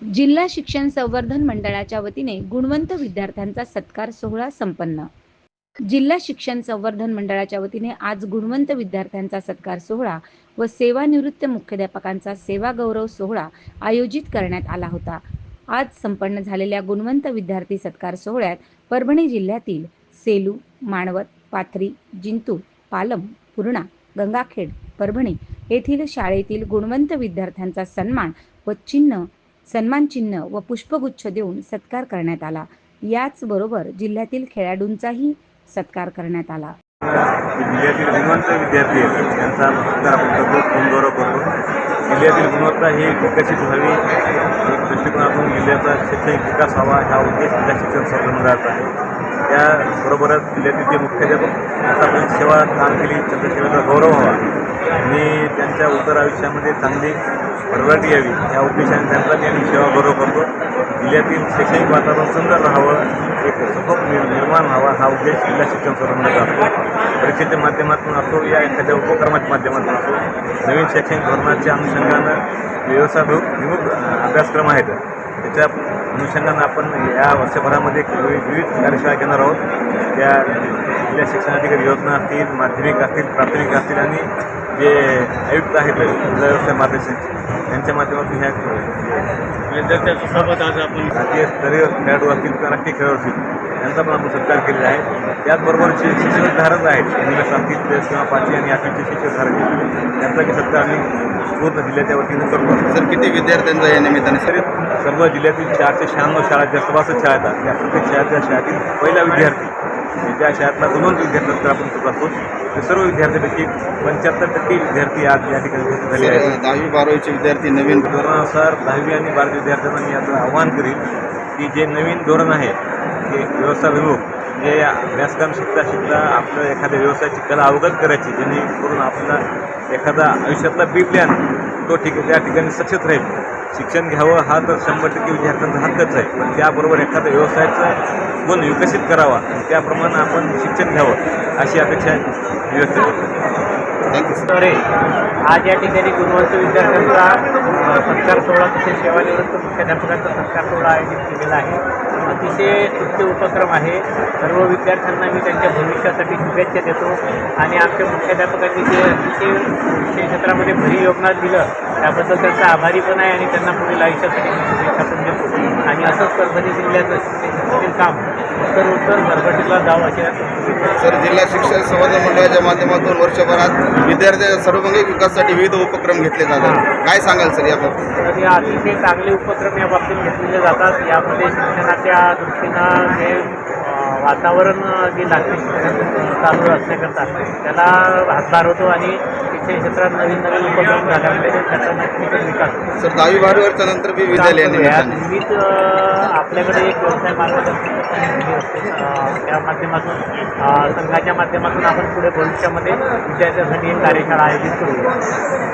जिल्हा शिक्षण संवर्धन मंडळाच्या वतीने गुणवंत विद्यार्थ्यांचा सत्कार सोहळा संपन्न. जिल्हा शिक्षण संवर्धन मंडळाच्या वतीने आज गुणवंत विद्यार्थ्यांचा सत्कार सोहळा व सेवानिवृत्त मुख्याध्यापकांचा सेवा गौरव सोहळा आयोजित करण्यात आला होता. आज संपन्न झालेल्या गुणवंत विद्यार्थी सत्कार सोहळ्यात परभणी जिल्ह्यातील सेलू माणवत पाथरी जिंतूर पालम पूर्णा गंगाखेड परभणी येथील शाळेतील गुणवंत विद्यार्थ्यांचा सन्मान व चिन्ह सन्मानचिन्ह व पुष्पगुच्छ देऊन सत्कार करण्यात आला. याचबरोबर जिल्ह्यातील खेळाडूंचाही सत्कार करण्यात आला. जिल्ह्यातील गुणवंत विद्यार्थी आहेत. त्यांचा सत्कार आपण करतो फोन करतो. जिल्ह्यातील गुणवत्ता ही विकसित व्हावी. दृष्टिकोनातून जिल्ह्याचा शैक्षणिक विकास व्हावा. हा उद्देश जिल्हा शिक्षण संवर्धनाचा आहे. त्याबरोबरच जिल्ह्यातील जे मुख्याध्यापक आतापर्यंत सेवा काम केली चंद्रसेवेचा सेवेचा गौरव व्हावा. आणि त्यांच्या उत्तर आयुष्यामध्ये चांगली भरभराटी यावी या उद्देशाने त्यांचा मी आम्ही सेवा गौरव करतो. जिल्ह्यातील शैक्षणिक वातावरण सुंदर राहावं एक सखोप निर्माण व्हावा हा उद्देश जिल्हा शिक्षण संवर्धनाचा असतो परीक्षेच्या माध्यमातून असो या एखाद्या उपक्रमाच्या माध्यमातून असो नवीन शैक्षणिक धोरणाच्या अनुषंगानं व्यवसाय विमुख अभ्यासक्रम आहेत. त्याच्या अनुषंगानं आपण या वर्षभरामध्ये विविध विविध कार्यशाळा घेणार आहोत. त्या जिल्हा शिक्षणाधिकारी योजना असतील माध्यमिक असतील प्राथमिक असतील आणि जे आयुक्त आहेत जिल्हा व्यवसाय मार्गदर्शनचे त्यांच्या माध्यमातून ह्या विद्यार्थ्यांचा सोबत आज आपण राष्ट्रीय स्तरीय खेळाडू असतील किंवा राष्ट्रीय खेळाडू असतील त्यांचा पण आपण सत्कार केलेला आहे. त्याचबरोबर जे शिक्षणधारक आहेत असतील प्रेस किंवा पाचवी आणि आठवीचे शिक्षणधारक आहेत त्यांचा बी सत्कार आम्ही पूर्ण जिल्ह्याच्या वतीनं करतो. सर किती विद्यार्थ्यांचा या निमित्ताने? तरी सर्व जिल्ह्यातील चारशे शहाण्णव शाळा ज्या सभासद शाळा आहेत त्या प्रत्येक शाळेच्या शाळेतील पहिला विद्यार्थी म्हणजे ज्या शाळेतला गुणवंत विद्यार्थ्यांचा आपण करत असतो ते सर्व विद्यार्थ्यांपैकी पंच्याहत्तर टक्के विद्यार्थी आज या ठिकाणी उपस्थित झाले आहेत. सर दहावी बारावीचे विद्यार्थी नवीन? धोरणानुसार दहावी आणि बारावी विद्यार्थ्यांना मी याचं आव्हान करीन की जे नवीन धोरण आहे की व्यवसाय विमुख जे अभ्यासक्रम शिकता शिकता आपलं एखाद्या व्यवसायाची कला अवगत करायची जेणेकरून आपला एखादा आयुष्यातला बी प्लॅन तो ठिक त्या ठिकाणी सक्षत राहील. शिक्षण घ्यावं हा तर शंभर टक्के विद्यार्थ्यांचा हक्कच आहे. पण त्याबरोबर एखाद्या व्यवसायाचा गुण विकसित करावा त्याप्रमाणे आपण शिक्षण घ्यावं अशी अपेक्षा व्यवस्थित? थँक्यू सर आज या ठिकाणी गुणवंत विद्यार्थ्यांचा सत्कार सोहळा तसेच सेवानिवृत्त मुख्याध्यापकांचा सत्कार सोहळा आयोजित केलेला आहे. अतिशय स्तुत्य उपक्रम आहे. सर्व विद्यार्थ्यांना मी त्यांच्या भविष्यासाठी शुभेच्छा देतो. आणि आमच्या मुख्याध्यापकांनी जे अतिशय शिक्षण क्षेत्रामध्ये भरी योगदान दिलं त्याबद्दल त्यांचा आभारी पण आहे आणि त्यांना पुढील आयुष्यासाठी शुभेच्छा पण देतो. आणि असंच परभणी जिल्ह्याचं शिक्षण काम. उत्तर उत्तर भरभटीला जावं अशी सर जिल्हा शिक्षण संवर्धन मंडळाच्या माध्यमातून वर्षभरात विद्यार्थ्यांच्या सर्वांगीण विकासासाठी विविध उपक्रम घेतले जातात. काय सांगाल सर याबाबत तर या अतिशय चांगले उपक्रम या बाबतीत घेतलेले जातात. यामध्ये शिक्षणाच्या दृष्टीनं अ, वातावरण जे शिक्षण चालू असण्याकरता त्याला हातभार होतो आणि शिक्षण क्षेत्रात नवीन नवीन उपक्रम झाल्यामुळे त्याचा नक्कीच विकास होतो. सर दहावी बारावीच्या नंतर बी विद्यालय या निमित्त आपल्याकडे एक व्यवसाय मार्गदर्शन असते त्या माध्यमातून संघाच्या माध्यमातून आपण पुढे भविष्यामध्ये विद्यार्थ्यांसाठी एक कार्यशाळा आयोजित करू.